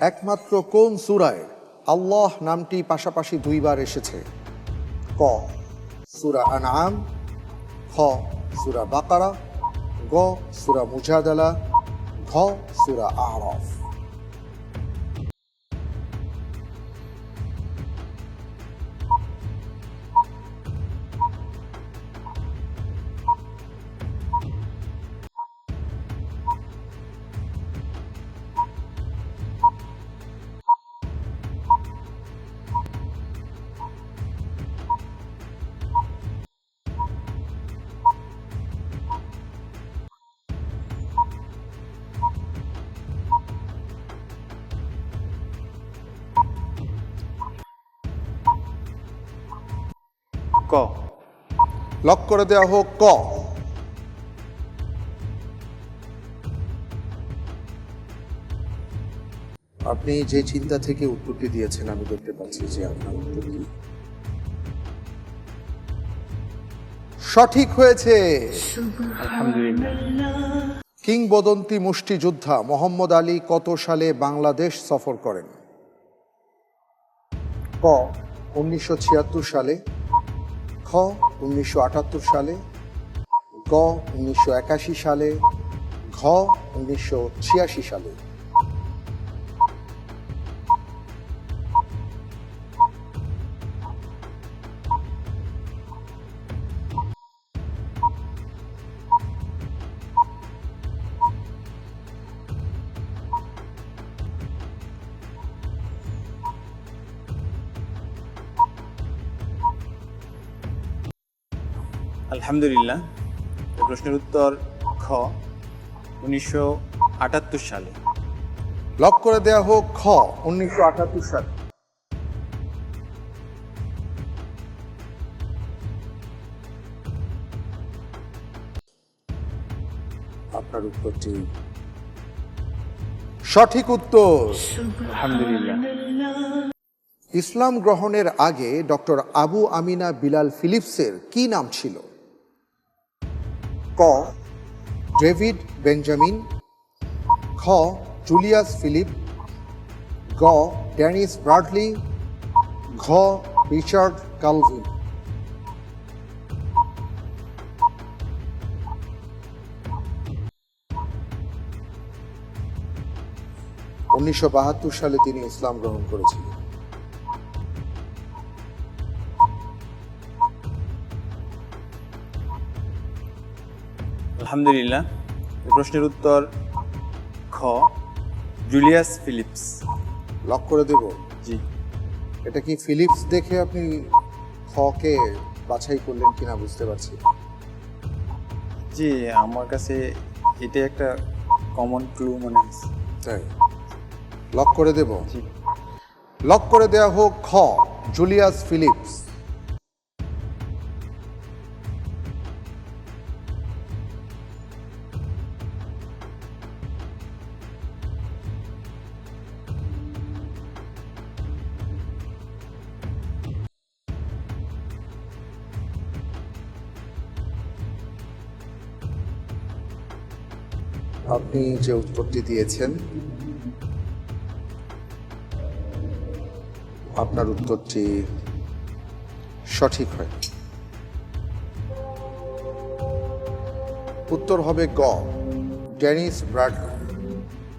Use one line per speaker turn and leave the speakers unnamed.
একমাত্র কোন সুরায় আল্লাহ নামটি পাশাপাশি দুইবার এসেছে? ক, সুরা আনআম, খ, সুরা বাকারা, গ, সুরা মুজাদালা, ঘ, সুরা আরফ। লক করে দেওয়া হোক ক। আপনি যে চিন্তা থেকে উত্তরটি দিয়েছেন আমি দেখতে পাচ্ছি যে আপনার উত্তর কি। সঠিক হয়েছে। কিংবদন্তি মুষ্টিযোদ্ধা মোহাম্মদ আলী কত সালে বাংলাদেশ সফর করেন? ক উনিশশো ছিয়াত্তর সালে। খ উনিশশো আটাত্তর সালে গ উনিশশো একাশি সালে ঘ উনিশশো ছিয়াশি সালে।
আলহামদুলিল্লাহ প্রশ্নের উত্তর খ উনিশশো আটাত্তর সালে।
লক করে দেয়া হোক খ উনিশশো আটাত্তর সালে। আপনার উত্তরটি? সঠিক উত্তর।
আলহামদুলিল্লাহ।
ইসলাম গ্রহণের আগে ডক্টর আবু আমিনা বিলাল ফিলিপসের কি নাম ছিল? ক, ডেভিড বেঞ্জামিন, খ, জুলিয়াস ফিলিপ, গ, ড্যানিস ব্রাডলি, ঘ, রিচার্ড কালভিন। উনিশশো বাহাত্তর সালে তিনি ইসলাম গ্রহণ করেছিলেন।
আলহামদুলিল্লাহ প্রশ্নের উত্তর খ জুলিয়াস ফিলিপস।
লক করে দেব?
জি।
এটা কি ফিলিপস দেখে আপনি খকে বাছাই করলেন কিনা বুঝতে পারছি
জি আমার কাছে এটা একটা কমন ক্লু মনে হচ্ছে।
তাই? লক করে দেব?
জি।
লক করে দেয়া হোক খ জুলিয়াস ফিলিপস। আপনি যে উত্তরটি দিয়েছেন আপনার উত্তরটি সঠিক হয়। উত্তর হবে গ। Dennis Bradley